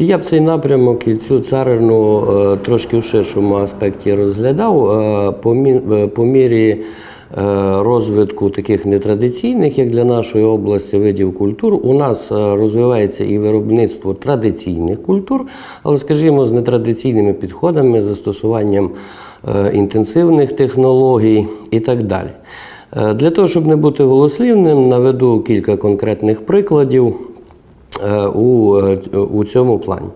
Я б цей напрямок і цю царину е, трошки в ширшому аспекті розглядав е, е, по мірі розвитку таких нетрадиційних, як для нашої області, видів культур. У нас розвивається і виробництво традиційних культур, але, скажімо, з нетрадиційними підходами, застосуванням інтенсивних технологій і так далі. Для того, щоб не бути голослівним, наведу кілька конкретних прикладів у, е, у цьому плані.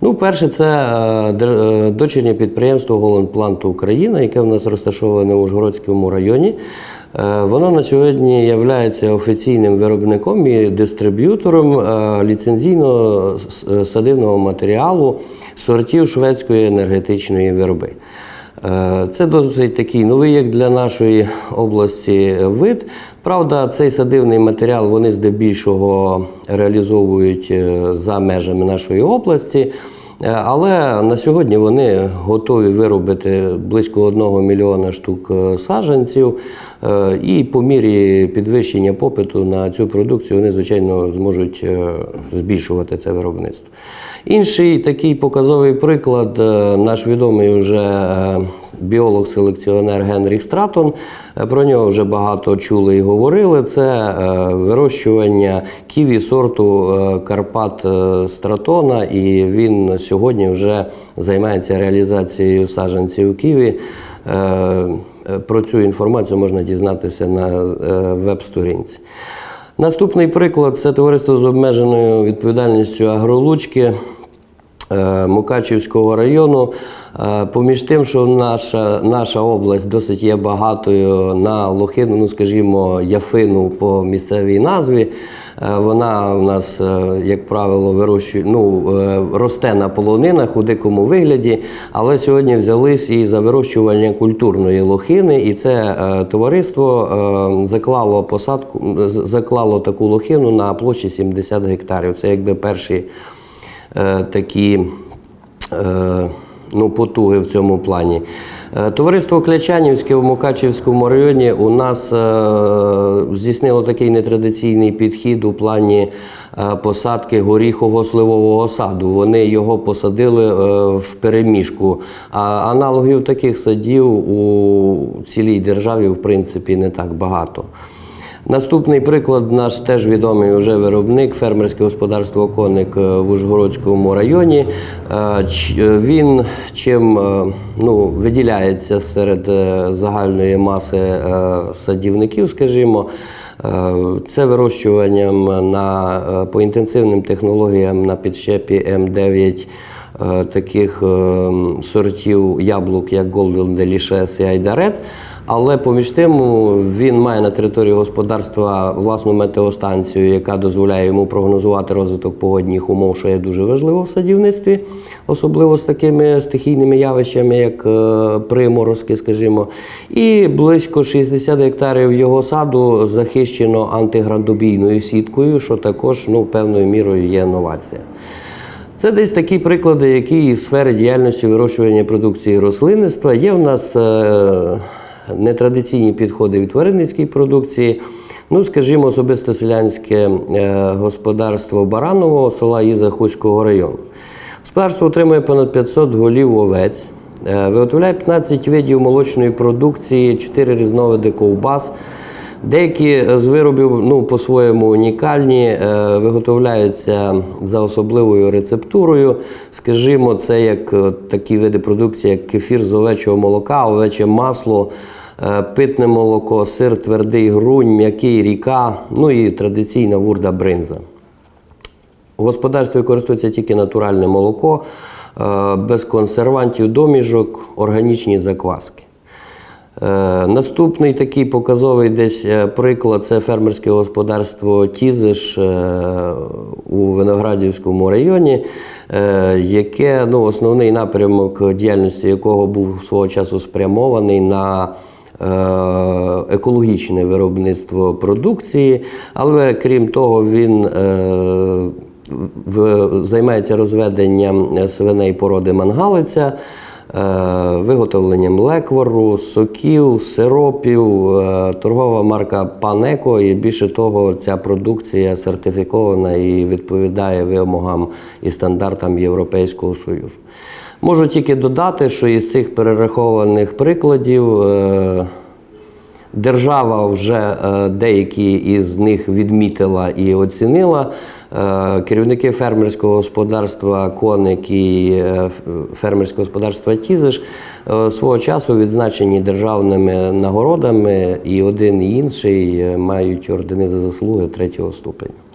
Ну, перше, це е, е, дочірнє підприємство Голландпланту Україна, яке в нас розташоване у Ужгородському районі. Е, Воно на сьогодні є офіційним виробником і дистриб'ютором е, ліцензійного садивного матеріалу сортів шведської енергетичної вироби. Е, Це досить такий новий, як для нашої області, вид. Правда, цей садивний матеріал вони здебільшого реалізовують е, за межами нашої області. Е, Але на сьогодні вони готові виробити близько 1 мільйона штук саджанців. Е, І по мірі підвищення попиту на цю продукцію вони, звичайно, зможуть е, збільшувати це виробництво. Інший такий показовий приклад, е, наш відомий вже біолог-селекціонер Генріх Стратон. Про нього вже багато чули і говорили. Це вирощування ківі сорту Карпат Стратона, і він сьогодні вже займається реалізацією саджанців ківі. Е, Про цю інформацію можна дізнатися на е, веб-сторінці. Наступний приклад це товариство з обмеженою відповідальністю Агролучки Мукачівського району. Е, Поміж тим, що наша, наша область досить є багатою на лохину, ну скажімо, яфину по місцевій назві. Е, Вона у нас, е, як правило, вирощує, ну, е, росте на полонинах у дикому вигляді, але сьогодні взялись і за вирощування культурної лохини, і це е, товариство е, заклало посадку, заклало таку лохину на площі 70 гектарів. Це якби перші е, такі е, ну, потуги в цьому плані. Е, Товариство Клячанівське в Мукачівському районі у нас е, здійснило такий нетрадиційний підхід у плані е, посадки горіхового сливового саду. Вони його посадили е, в переміжку. А аналогів таких садів у цілій державі, в принципі, не так багато. Наступний приклад наш теж відомий вже виробник, фермерське господарство Коник е, в Ужгородському районі. Е, е, Він чим ну, виділяється серед загальної маси садівників, скажімо. Це вирощуванням на, по інтенсивним технологіям на підщепі М9 е, таких е, сортів яблук, як Golden Delicious і Айдарет. Але поміж тим він має на території господарства власну метеостанцію, яка дозволяє йому прогнозувати розвиток погодних умов, що є дуже важливо в садівництві, особливо з такими стихійними явищами, як е, приморозки, скажімо. І близько 60 гектарів його саду захищено антиграндобійною сіткою, що також ну, певною мірою є новація. Це десь такі приклади, які в сфері діяльності вирощування продукції рослинництва. Є в нас е, нетрадиційні підходи від тваринницькій продукції. Ну, скажімо, особисто селянське е, господарство Баранового села Ізахуського району. Господарство отримує понад 500 голів овець, е, виготовляє 15 видів молочної продукції, 4 різновиди ковбас. Деякі з виробів ну, по-своєму унікальні, е, виготовляються за особливою рецептурою. Скажімо, це як такі види продукції, як кефір з овечого молока, овече масло, питне молоко, сир, твердий грунь, м'який ріка, ну і традиційна вурда бринза. У господарстві використовується тільки натуральне молоко, е, без консервантів, доміжок, органічні закваски. Е, Наступний такий показовий десь е, приклад це фермерське господарство Тізиш е, у Виноградівському районі, е, яке ну, основний напрямок діяльності якого був свого часу спрямований на е, екологічне виробництво продукції, але крім того, він е, займається розведенням свиней породи мангалиця. виготовленням леквору, соків, сиропів, е, торгова марка Панеко. І більше того, ця продукція сертифікована і відповідає вимогам і стандартам Європейського Союзу. Можу тільки додати, що із цих перерахованих прикладів. е, Держава вже е, деякі із них відмітила і оцінила. Е, Керівники фермерського господарства Коник і фермерського господарства Тізиш свого часу відзначені державними нагородами, і один і інший мають ордени за заслуги третього ступеня.